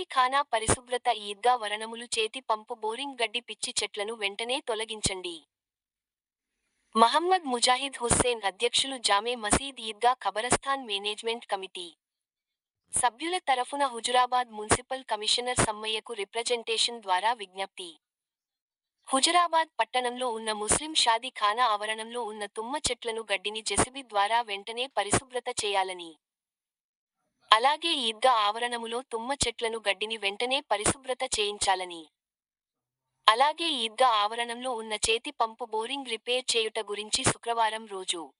ఖానా పరిశుభ్రత ఈద్గా వరణములు చేతి పంపు బోరింగ్ గడ్డి పిచ్చి చెట్లను వెంటనే తొలగించండి. మహమ్మద్ ముజాహిద్ హుస్సేన్ అధ్యక్షులు జామే మసీద్ ఈద్గా ఖబరస్థాన్ మేనేజ్మెంట్ కమిటీ. సభ్యుల తరఫున హుజురాబాద్ మున్సిపల్ కమిషనర్ సమ్మయ్యకు రిప్రజెంటేషన్ ద్వారా విజ్ఞప్తి. హుజురాబాద్ పట్టణంలో ఉన్న ముస్లిం షాదీ ఖానా ఆవరణంలో ఉన్న తుమ్మ చెట్లను గడ్డిని జెసిబి ద్వారా వెంటనే పరిశుభ్రత చేయాలని అలాగే ఈద్గా ఆవరణములో తుమ్మ చెట్లను గడ్డిని వెంటనే పరిశుభ్రత చేయించాలని. అలాగే ఈద్గా ఆవరణంలో ఉన్న చేతి పంపు బోరింగ్ రిపేర్ చేయుట గురించి శుక్రవారం రోజు.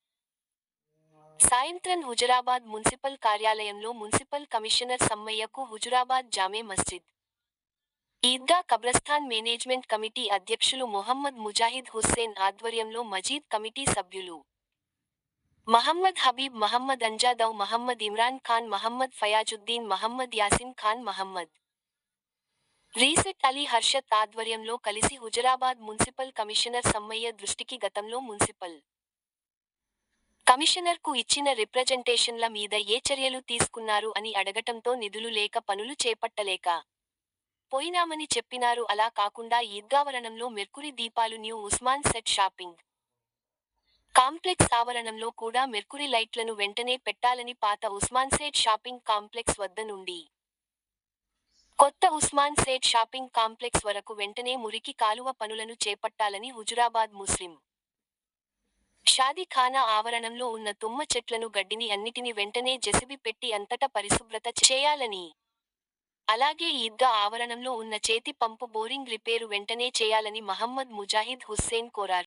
సాయంత్రం హుజురాబాద్ మున్సిపల్ కార్యాలయంలో మున్సిపల్ కమిషనర్ సమ్మయ్యకు హుజురాబాద్ జామే మస్జిద్. ఈద్గా కబ్రస్థాన్ మేనేజ్మెంట్ కమిటీ అధ్యక్షులు మొహమ్మద్ ముజాహిద్ హుస్సేన్ ఆధ్వర్యంలో మజీద్ కమిటీ సభ్యులు. మహమ్మద్ హబీబ్ మహమ్మద్ అంజాదౌ మహమ్మద్ ఇమ్రాన్ ఖాన్ మహమ్మద్ ఫయాజుద్దీన్ మహమ్మద్ యాసిన్ ఖాన్ మహమ్మద్. రీసెట్ అలీ హర్షత్ ఆధ్వర్యంలో కలిసి హుజరాబాద్ మున్సిపల్ కమిషనర్ సమ్మయ్య దృష్టికి గతంలో మున్సిపల్. కమిషనర్కు ఇచ్చిన రిప్రజెంటేషన్ల మీద ఏ చర్యలు తీసుకున్నారు అని అడగటంతో నిధులు లేక పనులు చేపట్టలేక. పోయినామని చెప్పినారు అలా కాకుండా ఈద్గావరణంలో మెర్కురి దీపాలు న్యూ ఉస్మాన్ సెట్ షాపింగ్. కాంప్లెక్స్ ఆవరణంలో కూడా మెర్కురి లైట్లను వెంటనే పెట్టాలని పాత ఉస్మాన్ సేట్ షాపింగ్ కాంప్లెక్స్ వద్ద నుండి. కొత్త ఉస్మాన్ సేట్ షాపింగ్ కాంప్లెక్స్ వరకు వెంటనే మురికి కాలువ పనులను చేపట్టాలని హుజురాబాద్ ముస్లిం. షాదీ ఖానా ఆవరణంలో ఉన్న తుమ్మ చెట్లను గడ్డిని అన్నిటిని వెంటనే జెసిబి పెట్టి అంతటా పరిశుభ్రత చేయాలని. అలాగే ఈద్గా ఆవరణంలో ఉన్న చేతి పంపు బోరింగ్ రిపేరు వెంటనే చేయాలని మహమ్మద్ ముజాహిద్ హుస్సేన్ కోరారు.